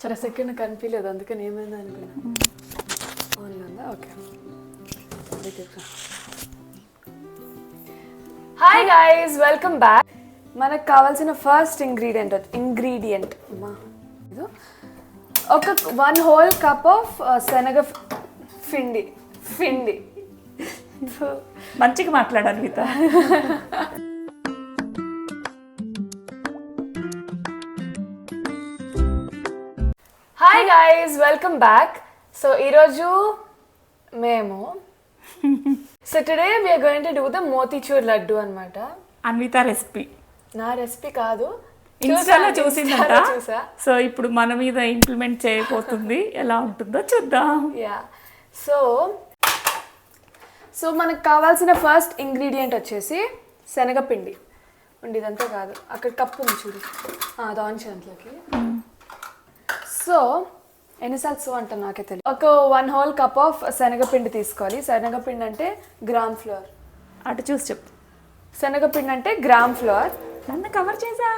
చాలా సెకండ్ కనిపించలేదు అందుకని ఏమైంది అనుకున్నా. ఓన్లీ ఉందా? Okay hi guys welcome back మనకు కావాల్సిన ఫస్ట్ ఇంగ్రీడియంట్ ఇంగ్రీడియంట్ అమ్మా. ఇదో. ఒక వన్ హోల్ కప్ ఆఫ్ శనగ ఫిండి ఫిండి మంచిగా మాట్లాడాలి Geetha hi guys welcome back so ఈరోజు మేము so today we are going to do the motichoor laddu అన్నమాట. అన్విత రెసిపీ నా రెసిపీ కాదు. ఇన్స్టాలో చూసిందంట. చూసా. సో ఇప్పుడు మన మీద ఇంప్లిమెంట్ చేయబోతుంది. ఎలా ఉంటుందో చూద్దాం. యా సో సో మనకు కావాల్సిన ఫస్ట్ ఇంగ్రీడియంట్ వచ్చేసి శనగపిండి. ఉండి ఇదంతా కాదు. అక్కడ కప్పు ఉంది చూడు. అది ఆన్ సో ఎన్నిసార్లు సో అంటాను నాకే తెలియదు ఒక వన్ హోల్ కప్ ఆఫ్ శనగపిండి తీసుకోవాలి. శనగపిండి అంటే గ్రామ్ ఫ్లోర్ అటు చూసి చెప్పు. శనగపిండి అంటే గ్రామ్ ఫ్లోర్ నన్ను కవర్ చేసా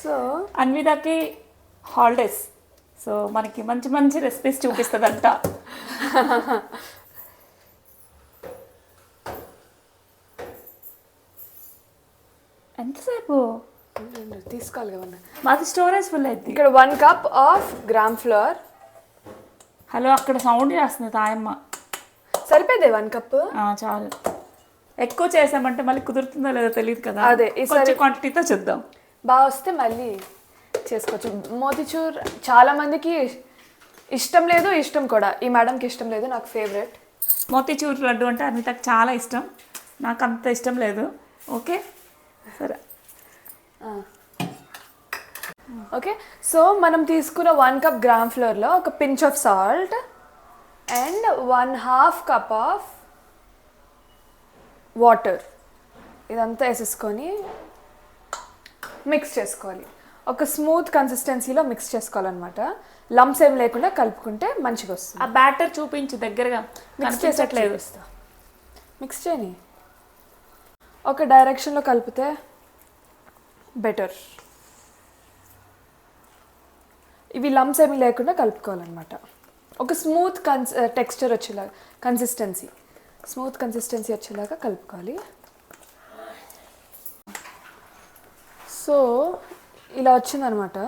సో అన్వితకి హాలిడేస్ సో మనకి మంచి మంచి రెసిపీస్ చూపిస్తుందంట. ఎంతసేపు? తీసుకోవాలి కదా. మాది స్టోరేజ్ ఫుల్ అయింది ఇక్కడ one cup of gram flour hello అక్కడ సౌండ్ చేస్తుంది తాయమ్మ. సరిపోయింది వన్ కప్ చాలు. ఎక్కువ చేసామంటే మళ్ళీ కుదురుతుందో లేదో తెలియదు కదా. అదే, ఈసారి- క్వాంటిటీతో చూద్దాం. బాగా వస్తే మళ్ళీ చేసుకోవచ్చు. మోతిచూర్ చాలా మందికి ఇష్టం లేదు ఇష్టం కూడా. ఈ మేడంకి ఇష్టం లేదు నాకు ఫేవరెట్ మోతీచూర్ లడ్డు అంటే అన్వితకు చాలా ఇష్టం. నాకు అంత ఇష్టం లేదు. ఓకే? సరే. ఓకే సో మనం తీసుకున్న వన్ కప్ గ్రామ్ ఫ్లోర్లో ఒక pinch of salt and one half cup of water ఇదంతా వేసేసుకొని మిక్స్ చేసుకోవాలి. ఒక స్మూత్ కన్సిస్టెన్సీలో మిక్స్ చేసుకోవాలన్నమాట. లంప్స్ ఏం లేకుండా కలుపుకుంటే మంచిగా వస్తుంది. ఆ బ్యాటర్ చూపించు దగ్గరగా. మిక్స్ చేసేట్లేదు మిక్స్ చేయని ఒక డైరెక్షన్లో కలిపితే బెటర్ ఇవి లమ్స్ ఏమీ లేకుండా కలుపుకోవాలన్నమాట. ఒక స్మూత్ కన్స్ టెక్స్చర్ వచ్చేలాగా కన్సిస్టెన్సీ స్మూత్ కన్సిస్టెన్సీ వచ్చేలాగా కలుపుకోవాలి. సో ఇలా వచ్చిందనమాట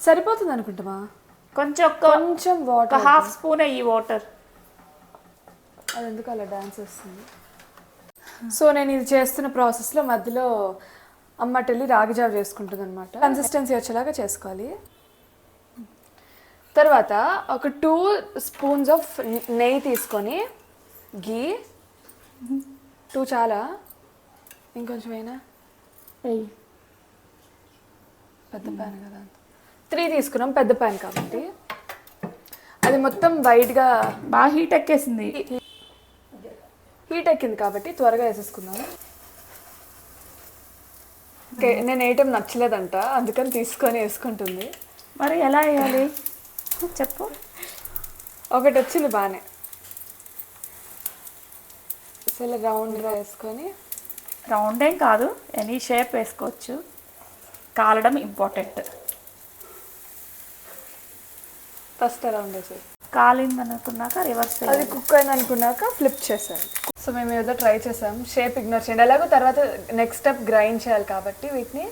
సరిపోతుంది అనుకుంటామా కొంచెం కొంచెం వాటర్ హాఫ్ స్పూన్ అయ్యి వాటర్ అది ఎందుకు అలా డాన్స్ వస్తుంది సో నేను ఇది చేస్తున్న ప్రాసెస్లో మధ్యలో అమ్మటెళ్ళి రాగి జావ చేసుకుంటుంది అనమాట కన్సిస్టెన్సీ వచ్చేలాగా చేసుకోవాలి. తర్వాత ఒక టూ స్పూన్స్ ఆఫ్ నెయ్యి తీసుకొని గీ టూ చాలా. ఇంకొంచెం అయినా పెద్ద ప్యాన్ కదా. త్రీ తీసుకున్నాం పెద్ద ప్యాన్ కాబట్టి. అది మొత్తం వైట్గా బాగా హీట్ ఎక్కేసింది. హీట్ ఎక్కింది కాబట్టి త్వరగా వేసేసుకుందాం. నేను వేయటం నచ్చలేదంట అందుకని తీసుకొని వేసుకుంటుంది. మరి ఎలా వేయాలి? చెప్పు. ఒకటి వచ్చింది బాగానే. అసలు రౌండ్గా వేసుకొని. రౌండ్ ఏం కాదు ఎనీ షేప్ వేసుకోవచ్చు. కాలడం ఇంపార్టెంట్. ఫస్ట్ రౌండ్ వేసేది కాలింది అనుకున్నాక రివర్స్ అది కుక్ అయింది అనుకున్నాక ఫ్లిప్ చేశాను సో మేము ఏదో ట్రై చేసాం షేప్ ఇగ్నోర్ చేయండి. అలాగే తర్వాత నెక్స్ట్ స్టెప్ గ్రైండ్ చేయాలి కాబట్టి వీటిని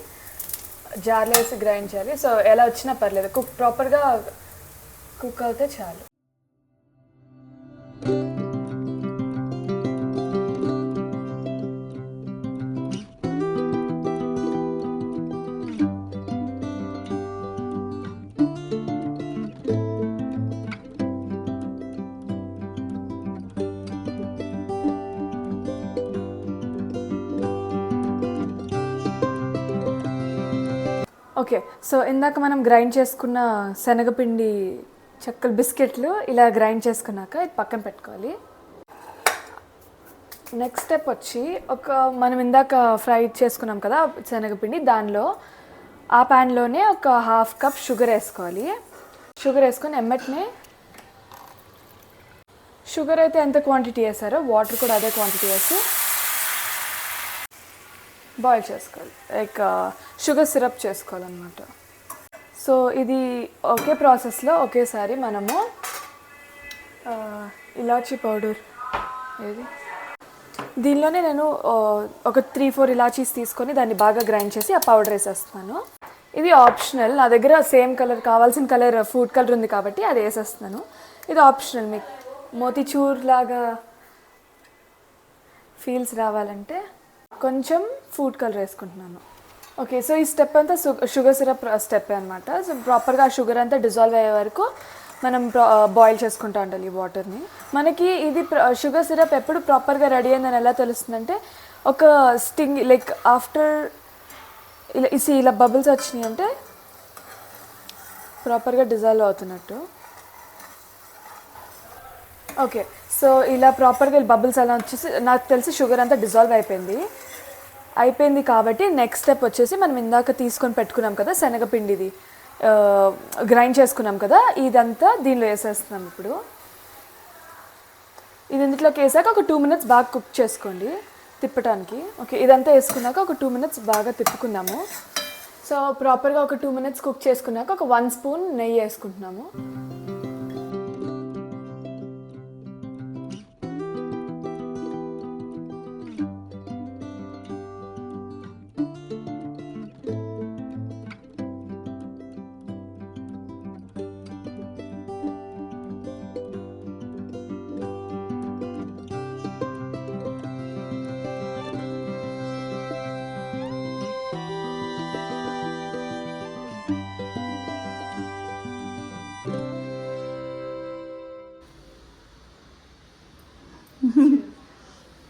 జార్లో వేసి గ్రైండ్ చేయాలి. సో ఎలా వచ్చినా పర్లేదు. కుక్ ప్రాపర్గా కుక్ అవుతే చాలు. ఓకే సో ఇందాక మనం గ్రైండ్ చేసుకున్న శనగపిండి చెక్కలు బిస్కెట్లు ఇలా గ్రైండ్ చేసుకున్నాక ఇది పక్కన పెట్టుకోవాలి. నెక్స్ట్ స్టెప్ వచ్చి ఒక మనం ఇందాక ఫ్రై చేసుకున్నాం కదా శనగపిండి దానిలో ఆ ప్యాన్లోనే ఒక హాఫ్ కప్ షుగర్ వేసుకోవాలి. షుగర్ వేసుకొని ఎమ్మటినే షుగర్ అయితే ఎంత క్వాంటిటీ వేసారో వాటర్ కూడా అదే క్వాంటిటీ వేసి బాయిల్ చేసుకోవాలి. లైక్ షుగర్ సిరప్ చేసుకోవాలన్నమాట. సో ఇది ఒకే ప్రాసెస్లో ఒకేసారి మనము ఇలాచీ పౌడర్ ఏది? దీనిలోనే నేను ఒక త్రీ ఫోర్ ఇలాచీస్ తీసుకొని దాన్ని బాగా గ్రైండ్ చేసి ఆ పౌడర్ వేసేస్తున్నాను. ఇది ఆప్షనల్. నా దగ్గర సేమ్ కలర్ కావాల్సిన కలర్ ఫుడ్ కలర్ ఉంది కాబట్టి అది వేసేస్తున్నాను. ఇది ఆప్షనల్ మీకు. మోతిచూర్ లాగా ఫీల్స్ రావాలంటే కొంచెం ఫుడ్ కలర్ వేసుకుంటున్నాను. ఓకే సో ఈ స్టెప్ అంతా షుగర్ సిరప్ స్టెప్ అనమాట సో ప్రాపర్గా ఆ షుగర్ అంతా డిజాల్వ్ అయ్యే వరకు మనం బాయిల్ చేసుకుంటా ఉండాలి ఈ వాటర్ని మనకి ఇది షుగర్ సిరప్ ఎప్పుడు ప్రాపర్గా రెడీ అయిందని ఎలా తెలుస్తుందంటే ఒక స్టింగ్ లైక్ ఆఫ్టర్ ఇలా ఇసి ఇలా బబుల్స్ వచ్చినాయి అంటే ప్రాపర్గా డిజాల్వ్ అవుతున్నట్టు. ఓకే. సో ఇలా ప్రాపర్గా బబుల్స్ అలా వచ్చేసి నాకు తెలిసి షుగర్ అంతా డిజాల్వ్ అయిపోయింది. అయిపోయింది కాబట్టి నెక్స్ట్ స్టెప్ వచ్చేసి మనం ఇందాక తీసుకొని పెట్టుకున్నాం కదా శనగపిండిది. గ్రైండ్ చేసుకున్నాం కదా ఇదంతా దీనిలో వేసేస్తున్నాం ఇప్పుడు. ఇది ఇందులోకి వేసాక ఒక టూ మినిట్స్ బాగా కుక్ చేసుకోండి తిప్పటానికి. ఓకే ఇదంతా వేసుకున్నాక ఒక టూ మినిట్స్ బాగా తిప్పుకున్నాము సో ప్రాపర్గా ఒక టూ మినిట్స్ కుక్ చేసుకున్నాక ఒక వన్ స్పూన్ నెయ్యి వేసుకుంటున్నాము.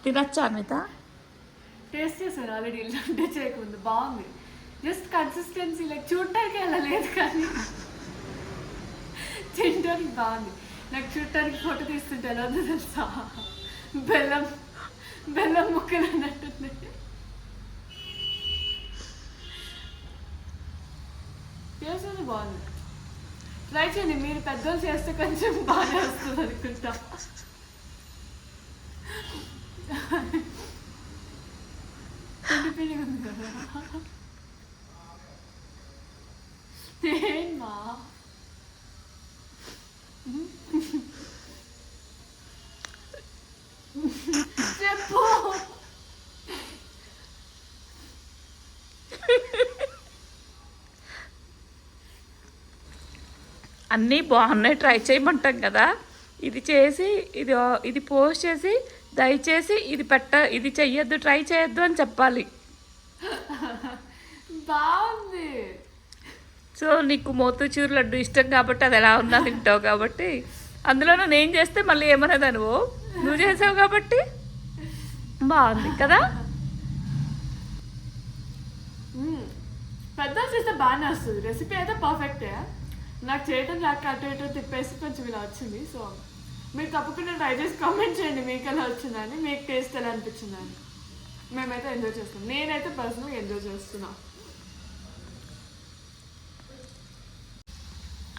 తినచ్చా అన్విత టేస్ట్ చేశారు ఆల్రెడీ ఇలాంటి చేయకముందు. బాగుంది. జస్ట్ కన్సిస్టెన్సీ లైక్ చూడటానికి అలా లేదు కానీ. తినడానికి బాగుంది. నాకు చూడటానికి ఫోటో తీస్తుంటే ఎలా ఉందో తెలుసా? బెల్లం బెల్లం ముక్కలు అన్నట్టుంది. చేసేది బాగుంది. ట్రై చేయండి. మీరు పెద్దోళ్ళు చేస్తే కొంచెం బాగా వస్తుంది అనుకుంటా. పిండి చెప్పు అన్నీ బాగున్నాయి. ట్రై చేయమంటాం కదా. ఇది చేసి ఇది ఇది పోస్ట్ చేసి దయచేసి ఇది పెట్ట ఇది చెయ్యొద్దు ట్రై చేయొద్దు అని చెప్పాలి. బాగుంది. సో నీకు మోతుచూరు లడ్డు ఇష్టం కాబట్టి అది ఎలా ఉన్నా తింటావు కాబట్టి అందులోనూ నేను చేస్తే మళ్ళీ ఏమనేదా నువ్వు నువ్వు చేసావు కాబట్టి బాగుంది కదా? మ్మ్. పెద్దలు చేస్తే బాగానే వస్తుంది. రెసిపీ అయితే పర్ఫెక్టే నాకు చేయటం రాక అటు ఇటు తిప్పేసి కొంచెం ఇలా వచ్చింది సో మీరు తప్పకుండా ట్రై చేసి కామెంట్ చేయండి. మీకు ఎలా వచ్చిందని మీకు టేస్ట్ ఎలా అనిపించిందని. మేమైతే ఎంజాయ్ చేస్తాం. నేనైతే పర్సనల్గా ఎంజాయ్ చేస్తున్నా.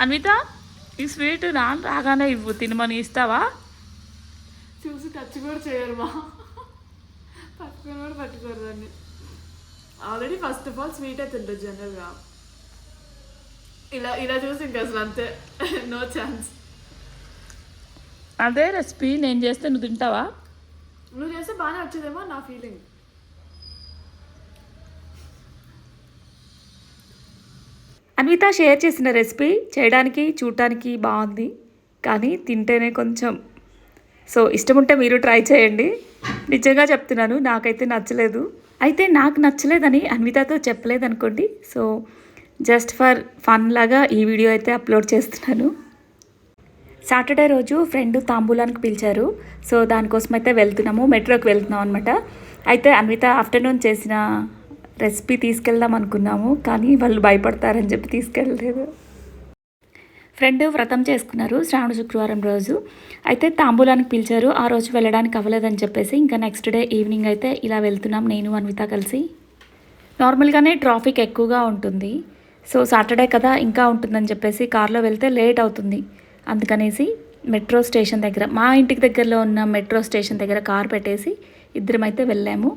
అన్విత ఈ స్వీట్ నాన్న రాగానే ఇవ్వు. తినమని ఇస్తావా? చూసి టచ్ కూడా చేయరు మా. పట్టుకొని కూడా పట్టుకోరు దాన్ని. Already first of all sweet అయితే ఉంటుంది జనరల్గా ఇలా ఇలా చూసి ఇంకా అసలు అంతే. నో ఛాన్స్ అదే రెసిపీ నేను చేస్తే నువ్వు తింటావా? నువ్వు చేస్తే బాగానే వచ్చేదేమో నా ఫీలింగ్ అన్విత షేర్ చేసిన రెసిపీ చేయడానికి చూడటానికి బాగుంది. కానీ తింటేనే కొంచెం. సో ఇష్టం ఉంటే మీరు ట్రై చేయండి. నిజంగా చెప్తున్నాను నాకైతే నచ్చలేదు. అయితే నాకు నచ్చలేదని అన్వితతో చెప్పలేదు అనుకోండి సో జస్ట్ ఫర్ ఫన్ లాగా ఈ వీడియో అయితే అప్లోడ్ చేస్తున్నాను. సాటర్డే రోజు ఫ్రెండ్ తాంబూలానికి పిలిచారు. సో దానికోసం అయితే వెళ్తున్నాము. మెట్రోకి వెళ్తున్నాం అనమాట అయితే అన్విత ఆఫ్టర్నూన్ చేసిన రెసిపీ తీసుకెళ్దాం అనుకున్నాము. కానీ వాళ్ళు భయపడతారని చెప్పి తీసుకెళ్ళలేదు. ఫ్రెండ్ వ్రతం చేసుకున్నారు శ్రావణ శుక్రవారం రోజు. అయితే తాంబూలానికి పిలిచారు. ఆ రోజు వెళ్ళడానికి అవ్వలేదని చెప్పేసి ఇంకా నెక్స్ట్ డే ఈవినింగ్ అయితే ఇలా వెళ్తున్నాం నేను అన్విత కలిసి. నార్మల్గానే ట్రాఫిక్ ఎక్కువగా ఉంటుంది. సో సాటర్డే కదా ఇంకా ఉంటుందని చెప్పేసి కార్లో వెళ్తే లేట్ అవుతుంది. అందుకనేసి మెట్రో స్టేషన్ దగ్గర మా ఇంటికి దగ్గరలో ఉన్న మెట్రో స్టేషన్ దగ్గర కార్ పెట్టేసి ఇద్దరమైతే వెళ్ళాము.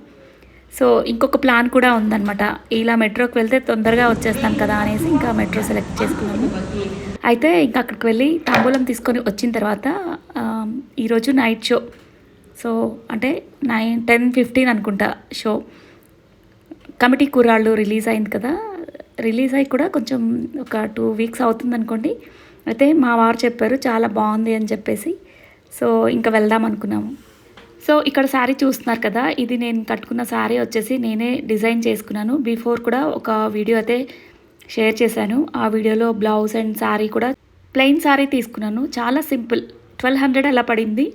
సో ఇంకొక ప్లాన్ కూడా ఉందన్నమాట. ఇలా మెట్రోకి వెళ్తే తొందరగా వచ్చేస్తాను కదా అనేసి ఇంకా మెట్రో సెలెక్ట్ చేసుకున్నాము. అయితే ఇంకా అక్కడికి వెళ్ళి తాంబూలం తీసుకొని వచ్చిన తర్వాత ఈరోజు నైట్ షో. సో అంటే నైన్ టెన్ ఫిఫ్టీన్ అనుకుంటా షో. కమిటీ కుర్రాళ్ళు రిలీజ్ అయింది కదా. రిలీజ్ అయ్యి కూడా కొంచెం ఒక టూ వీక్స్ అవుతుంది అనుకోండి అయితే మా వారు చెప్పారు చాలా బాగుంది అని చెప్పేసి. సో ఇంకా వెళ్దాం అనుకున్నాము. సో ఇక్కడ శారీ చూస్తున్నారు కదా ఇది నేను కట్టుకున్న శారీ వచ్చేసి నేనే డిజైన్ చేసుకున్నాను. బిఫోర్ కూడా ఒక వీడియో అయితే షేర్ చేశాను. ఆ వీడియోలో బ్లౌజ్ అండ్ శారీ కూడా ప్లెయిన్ శారీ తీసుకున్నాను. చాలా సింపుల్. ట్వెల్వ్ హండ్రెడ్ అలా పడింది.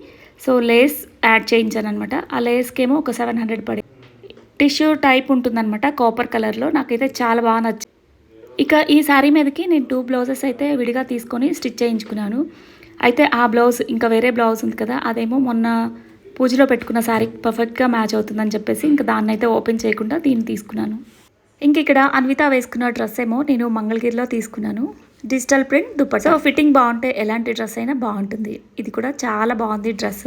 సో లేస్ యాడ్ చేయించాను అనమాట ఆ లేస్కేమో ఒక సెవెన్ హండ్రెడ్ పడింది. టిష్యూ టైప్ ఉంటుందన్నమాట కాపర్ కలర్లో. నాకైతే చాలా బాగా నచ్చింది. ఇక ఈ శారీ మీదకి నేను టూ బ్లౌజెస్ అయితే విడిగా తీసుకొని స్టిచ్ చేయించుకున్నాను. అయితే ఆ బ్లౌజ్ ఇంకా వేరే బ్లౌజ్ ఉంది కదా అదేమో మొన్న పూజలో పెట్టుకున్న శారీ పర్ఫెక్ట్గా మ్యాచ్ అవుతుందని చెప్పేసి ఇంకా దాన్ని అయితే ఓపెన్ చేయకుండా దీన్ని తీసుకున్నాను. ఇంక ఇక్కడ అన్విత వేసుకున్న డ్రెస్ ఏమో నేను మంగళగిరిలో తీసుకున్నాను. Digital print dupatta so fitting బాగుంటే ఎలాంటి డ్రెస్ అయినా బాగుంటుంది. ఇది కూడా చాలా బాగుంది డ్రెస్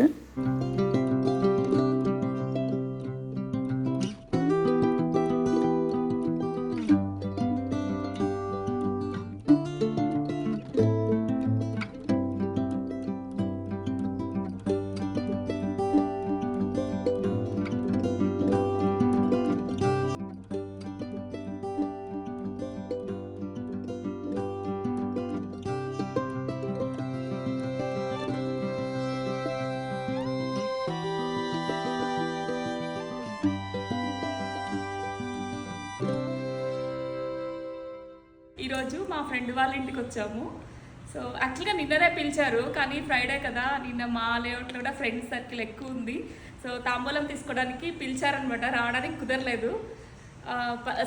మా ఫ్రెండ్ వాళ్ళ ఇంటికి వచ్చాము. సో యాక్చువల్గా నిన్ననే పిలిచారు కానీ ఫ్రైడే కదా నిన్న మా లేఅవుట్లో కూడా ఫ్రెండ్స్ సర్కిల్ ఎక్కువ ఉంది. సో తాంబూలం తీసుకోవడానికి పిలిచారనమాట రావడానికి కుదరలేదు.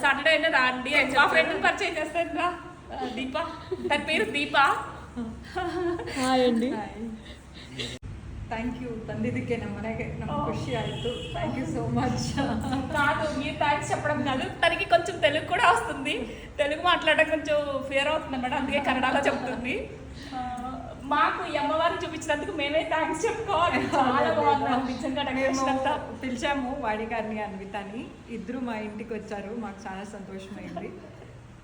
సాటర్డే అయినా రాండి అని మా ఫ్రెండ్ పరిచయం చేస్తాను రా ఆ, దీప తన పేరు దీప. హాయ్ అండి. ಥ್ಯಾಂಕ್ ಯು ತಂದಿದ್ದಕ್ಕೆ ನಮ್ಮ ಮನೆಗೆ ನಮ್ಗೆ ಖುಷಿ ಆಯಿತು ಥ್ಯಾಂಕ್ ಯು ಸೋ ಮಚ್ కాదు మీరు థ్యాంక్స్ చెప్పడం కాదు తనకి కొంచెం తెలుగు కూడా వస్తుంది తెలుగు మాట్లాడడం కొంచెం ఫియర్ అవుతుంది అనమాట అందుకే కన్నడలో చెప్తుంది ఆ, మాకు ఈ అమ్మవారిని చూపించినందుకు మేమే థ్యాంక్స్ చెప్పుకోవాలి చాలా బాగుంది నిజంగా మేము డెకరేషన్ అంతా పిలిచాము వాడి గారిని అన్వితాని ఇద్దరు మా ఇంటికి వచ్చారు మాకు చాలా సంతోషమైంది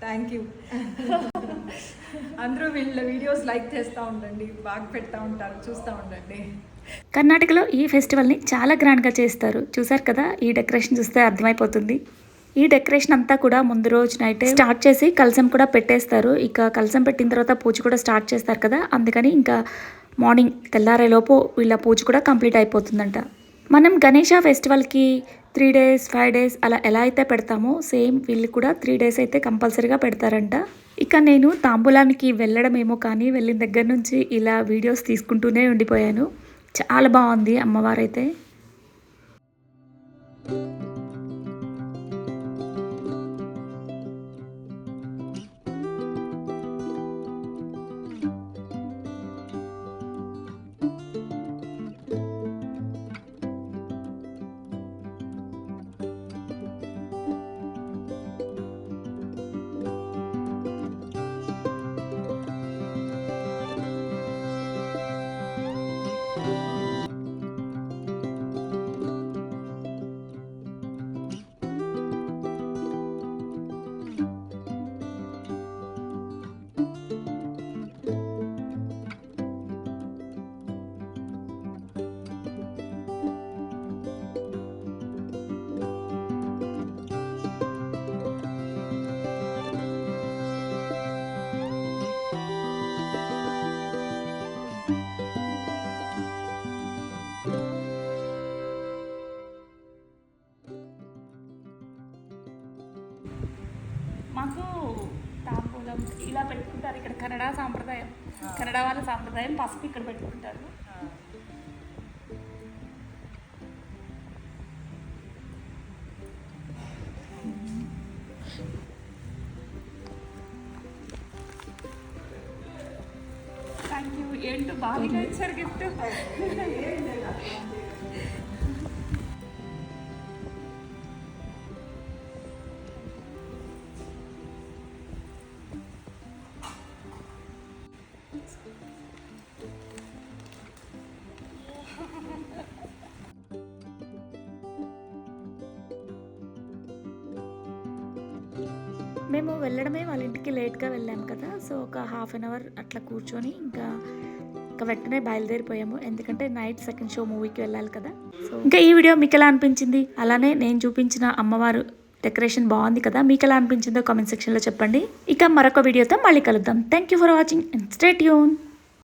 థ్యాంక్ యూ అందరూ వీళ్ళ వీడియోస్ లైక్ చేస్తూ ఉండండి బాగా పెడతా ఉంటారు చూస్తూ ఉండండి కర్ణాటకలో ఈ ఫెస్టివల్ని చాలా గ్రాండ్గా చేస్తారు. చూసారు కదా ఈ డెకరేషన్ చూస్తే అర్థమైపోతుంది. ఈ డెకరేషన్ అంతా కూడా ముందు రోజు నైట్ స్టార్ట్ చేసి కలసం కూడా పెట్టేస్తారు. ఇక కలసం పెట్టిన తర్వాత పూజ కూడా స్టార్ట్ చేస్తారు కదా అందుకని ఇంకా మార్నింగ్ తెల్లారేలోపు వీళ్ళ పూజ కూడా కంప్లీట్ అయిపోతుందంట. మనం గణేష ఫెస్టివల్కి త్రీ డేస్ ఫైవ్ డేస్ అలా ఎలా అయితే పెడతామో సేమ్ వీళ్ళు కూడా త్రీ డేస్ అయితే కంపల్సరీగా పెడతారంట. ఇక నేను తాంబూలానికి వెళ్ళడమేమో కానీ వెళ్ళిన దగ్గర నుంచి ఇలా వీడియోస్ తీసుకుంటూనే ఉండిపోయాను. చాలా బాగుంది అమ్మవారైతే. కన్నడ సాంప్రదాయం కన్నడ వాళ్ళ సాంప్రదాయం పసుపు ఇక్కడ పెట్టుకుంటారు థ్యాంక్ యూ ఏంటో బాగా ఇచ్చారు గిఫ్ట్ మేము వెళ్ళడమే వాళ్ళ ఇంటికి లేట్గా వెళ్ళాము కదా సో ఒక హాఫ్ అన్ అవర్ అట్లా కూర్చొని ఇంకా ఇంకా వెంటనే బయలుదేరిపోయాము. ఎందుకంటే నైట్ సెకండ్ షో మూవీకి వెళ్ళాలి కదా. సో ఇంకా ఈ వీడియో మీకు ఎలా అనిపించింది? అలానే నేను చూపించిన అమ్మవారు డెకరేషన్ బాగుంది కదా మీకు ఎలా అనిపించిందో కామెంట్ సెక్షన్లో చెప్పండి. ఇక మరొక వీడియోతో మళ్ళీ కలుద్దాం. Thank you for watching and stay tune